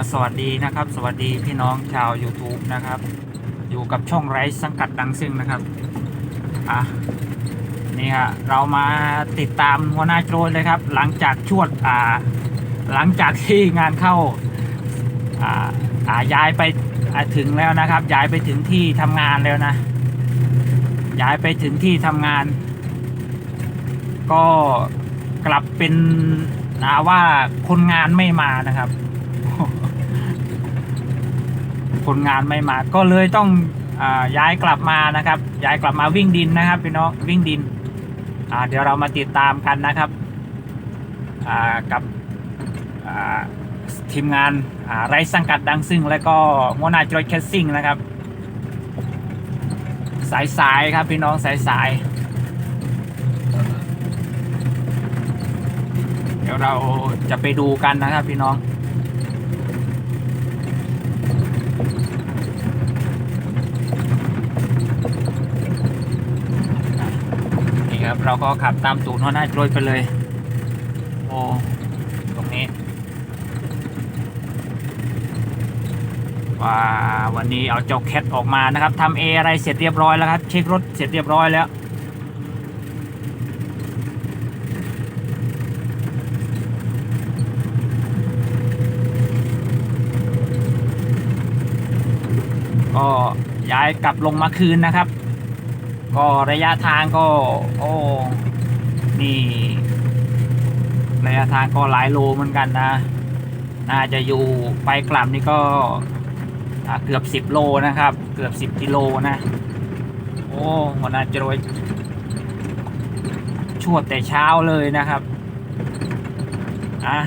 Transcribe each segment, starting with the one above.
ก็สวัสดีนะครับ สวัสดีพี่น้องชาว YouTube นะครับ อยู่กับช่องไร้สังกัดดังซึ่งนะครับอะนี่ฮะเรามาติดตามหัวหน้าโจรเลยครับ หลังจากชวดอ่าหลังจากที่งานเข้าอ่าอ่าย้ายไปถึงแล้วนะครับ ย้ายไปถึงที่ทำงานแล้วนะ ย้ายไปถึงที่ทำงาน ก็กลับเป็นอาว่าคนงานไม่มานะครับ คนงานไม่มา ก็เลยต้องอย้ายกลับมานะครับ ย้ายกลับมาวิ่งดินนะครับพี่น้องวิ่งดินเดี๋ยวเรามาติดตามกันนะครับกับทีมงานไร้สังกัดดังซึ่ง และก็หัวหน้าจอยแคสซิ่งนะครับ สายสายครับพี่น้องสายสายเดี๋ยวเราจะไปดูกันนะครับพี่น้อง นี่ครับ เราก็ขับตามตูนหัวหน้าโจยไปเลย โอ้ตรงนี้ว่าวันนี้เอาเจ้าแคทออกมานะครับทำเออะไรเสร็จเรียบร้อยแล้วครับ เช็ครถเสร็จเรียบร้อยแล้วก็ย้ายกลับลงมาคืนนะครับ ก็ระยะทางก็ โอ้นี่ ระยะทางก็หลายโลเหมือนกันนะ น่าจะอยู่ไปกลับนี่ก็เกือบสิบโลนะครับ เกือบสิบกิโลนะ โอ้วันน่าจะโรยชวดแต่เช้าเลยนะครับอะ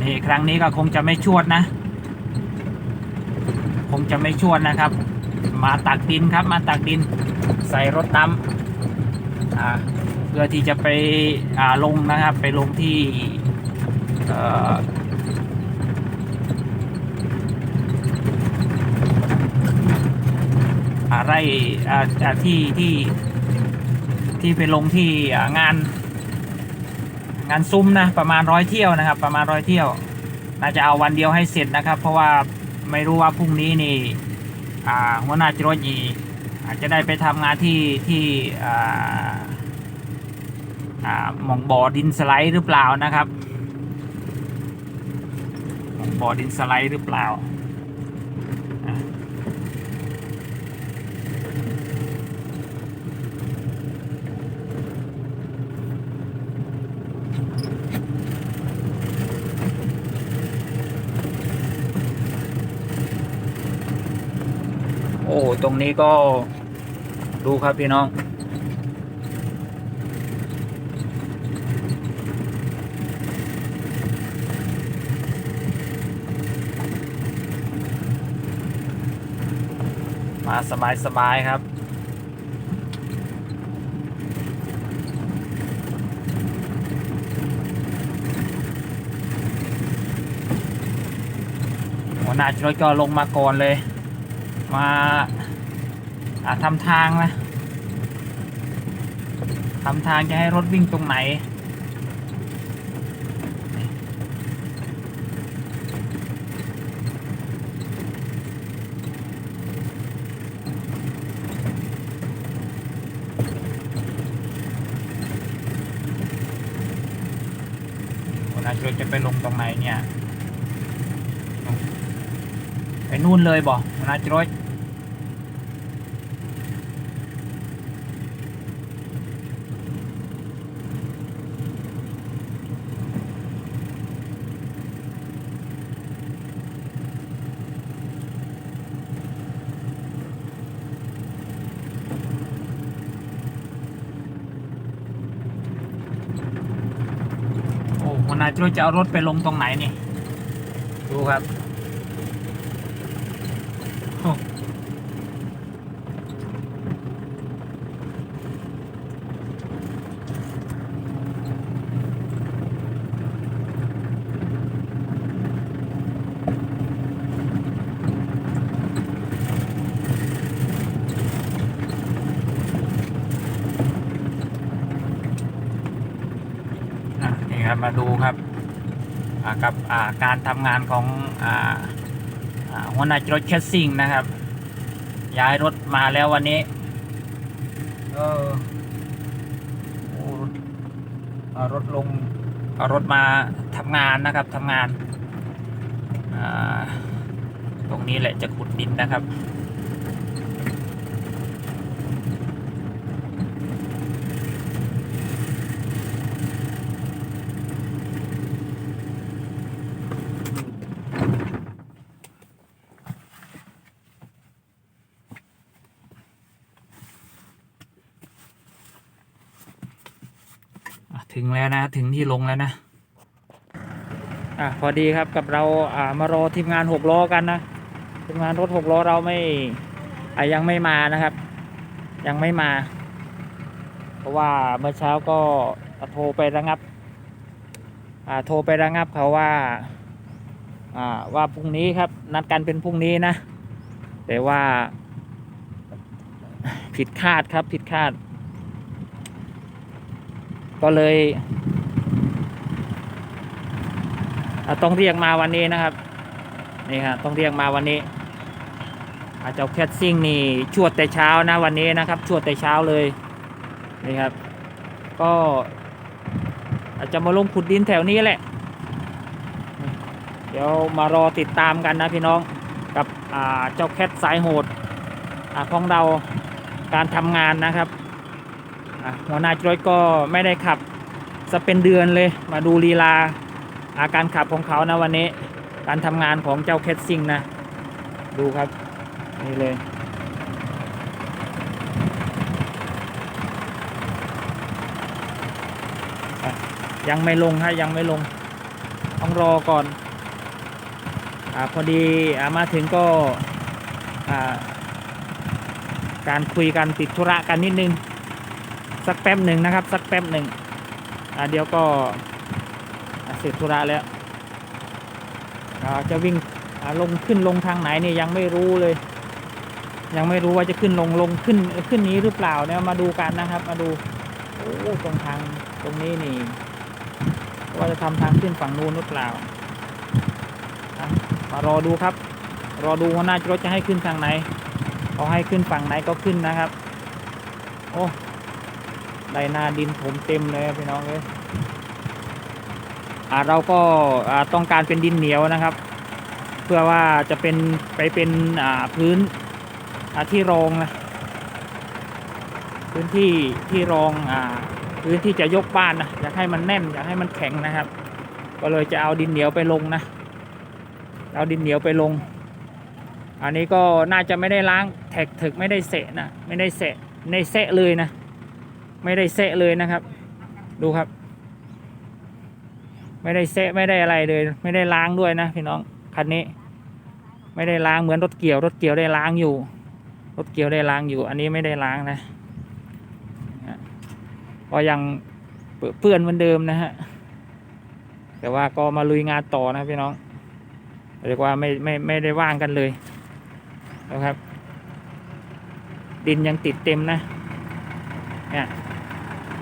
นี่ครั้งนี้ก็คงจะไม่ชวดนะ คงจะไม่ชวดนะครับ มาตักดินครับ มาตักดิน ใส่รถดำอ่าเพื่อที่จะไปลงนะครับ ไปลงที่อ่ออ่าไร่ที่ที่ที่ไปลงที่งานงานซุ้มนะประมาณร้อยเที่ยวนะครับ ประมาณร้อยเที่ยว น่าจะเอาวันเดียวให้เสร็จนะครับ เพราะว่าไม่รู้ว่าพรุ่งนี้นี่อ่าหัวหน้าจรวด อาจจะได้ไปทำงานที่ที่หมองบ่อดินสไลด์หรือเปล่านะครับ หมองบ่อดินสไลด์หรือเปล่า โอ้ ตรงนี้ก็ดูครับพี่น้อง มาสบายสบายๆครับ หัวหน้าช่วยก็ลงมาก่อนเลย มาอ่าทำทางนะทำทางจะให้รถวิ่งตรงไหนหัวหน้าช่วยจะไปลงตรงไหนเนี่ย ไปนู่นเลยบ่หัวหน้าช่วยโอ้หัวหน้าช่วยจะเอารถไปลงตรงไหนนี่ ดูครับโอ้อะนี่ครับ มาดูครับกับการทำงานของหัวหน้ารถแคสซิ่งนะครับ ย้ายรถมาแล้ววันนี้เออรถลงเอารถมาทำงานนะครับทำงาน ตรงนี้แหละจะขุดดินนะครับ ถึงแล้วนะ ถึงที่ลงแล้วนะอะพอดีครับกับเราอ่ามารอทีมงานหกล้อกันนะทีมงานรถหกล้อเราไม่อะยังไม่มานะครับ ยังไม่มา เพราะว่าเมื่อเช้าก็โทรไประงับอ่าโทรไประงับเขาว่าอ่าว่าพรุ่งนี้ครับนัดกันเป็นพรุ่งนี้นะ แต่ว่าผิดคาดครับผิดคาด ก็เลยอะต้องเรียกมาวันนี้นะครับนี่ครับต้องเรียกมาวันนี้ อาจจะแคทซิ่งนี่ชวดแต่เช้านะวันนี้นะครับ ชวดแต่เช้าเลยนี่ครับ ก็อาจจะมาลงขุดดินแถวนี้แหละ เดี๋ยวมารอติดตามกันนะพี่น้องกับอาเจ้าแคทสายโหดอาของเราการทำงานนะครับ หัวหน้าจรถก็ไม่ได้ขับจะเป็นเดือนเลย มาดูลีลาอาการขับของเขานะวันนี้ การทำงานของเจ้าแคทซิงนะ ดูครับ นี่เลยยังไม่ลงฮะยังไม่ลง ต้องรอก่อนอพอดีอมาถึงก็การคุยกันติดธุระกันนิดนึง สักแป๊บหนึ่งนะครับ สักแป๊บหนึ่งอ่าเดี๋ยวก็เสร็จธุระแล้วจะวิ่งลงขึ้นลงทางไหนเนี่ยยังไม่รู้เลย ยังไม่รู้ว่าจะขึ้นลงลงขึ้นขึ้นนี้หรือเปล่าเนี่ยมาดูกันนะครับ มาดูโอ้ตรงทางตรงนี้นี่ ว่าจะทำทางขึ้นฝั่งนู้นหรือเปล่ามารอดูครับ รอดูว่าหน้ารถจะให้ขึ้นทางไหนเขาให้ขึ้นฝั่งไหนก็ขึ้นนะครับ โอ้ ได้นาดินผมเต็มเลยพี่น้องเอ้ยอ่าเราก็อ่าต้องการเป็นดินเหนียวนะครับ เพื่อว่าจะเป็นไปเป็นอ่าพื้นอ่าที่รองนะพื้นที่ที่รองอ่าพื้นที่จะยกบ้านนะอยากให้มันแน่นอยากให้มันแข็งนะครับ ก็เลยจะเอาดินเหนียวไปลงนะเอาดินเหนียวไปลง อันนี้ก็น่าจะไม่ได้ล้างแท็กถึกไม่ได้เสะนะไม่ได้เสะไม่เสะเลยนะ ไม่ได้เสะเลยนะครับ ดูครับ ไม่ได้เสะไม่ได้อะไรเลย ไม่ได้ล้างด้วยนะพี่น้องคันนี้ ไม่ได้ล้างเหมือนรถเกี่ยว รถเกี่ยวได้ล้างอยู่ รถเกี่ยวได้ล้างอยู่ อันนี้ไม่ได้ล้างนะก็ยังเปื้อนเหมือนเดิมนะฮะแต่ว่าก็มาลุยงานต่อนะพี่น้องเรียกว่าไม่ไม่ไม่ได้ว่างกันเลยนะครับ ดินยังติดเต็มนะเนี่ย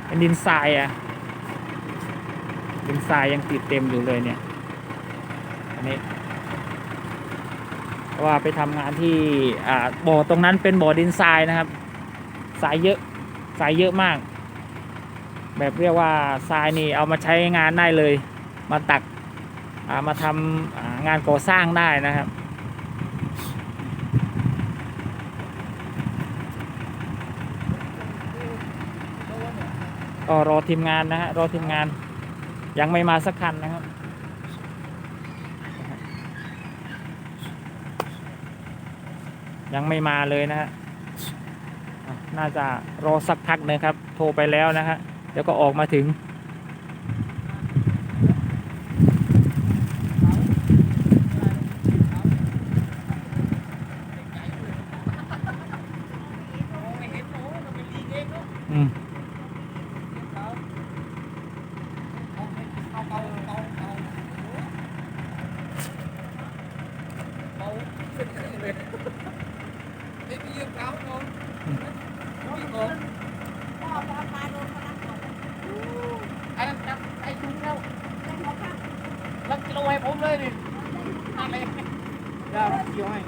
เป็นดินทรายอะ่ะดินทรายยังติดเต็มอยู่เลยเนี่ย อันนี้ว่าไปทำงานที่อ่าบ่อตรงนั้นเป็นบ่อดินทรายนะครับทรายเยอะทรายเยอะมาก แบบเรียกว่าทรายนี่เอามาใช้งานได้เลย มาตักามาทำงานก่อสร้างได้นะครับ ก็รอทีมงานนะฮะรอทีมงาน ยังไม่มาสักคันนะครับยังไม่มาเลยนะฮะน่าจะรอสักพักหนะครับ โทรไปแล้วนะฮะเดี๋ยวก็ออกมาถึง ไอ้จับไอ้ถุงแล้วลักกิโลให้ผมเลยดินั่นเลยเดี๋ยวเราเกี่ยวให้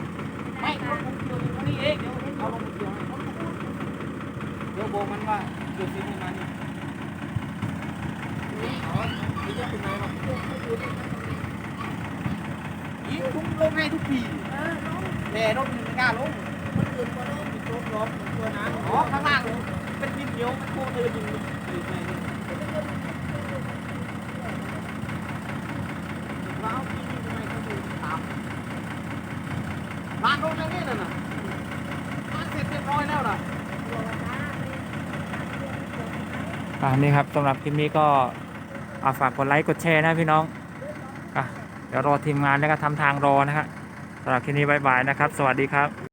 ไม่รถผมเกี่ยวอยู่นี่เองเดี๋ยวเอาลงมาเกี่ยวให้เดี๋ยวบอกมันว่าเกี่ยวสิ่งนี้มาลงมันกล้าลงคนอื่นก็ต้องมีโจ๊กร้องตัวนั้นอ๋อข้างล่างเป็นดินเหนียวมันโค้งเลยจริงว้าวพี่ทำไมเขาดูตามบ้านรถแล้วนี่น่ะนะบ้านเสร็จเรียบร้อยแล้วนะอ่านี่ครับสำหรับคลิปนี้ก็อาฝากกดไลค์กดแชร์นะพี่น้องอะเดี๋ยวรอทีมงานแล้วก็ทำทางรอนะครับ สำหรับคลิปนี้บายบายนะครับ สวัสดีครับ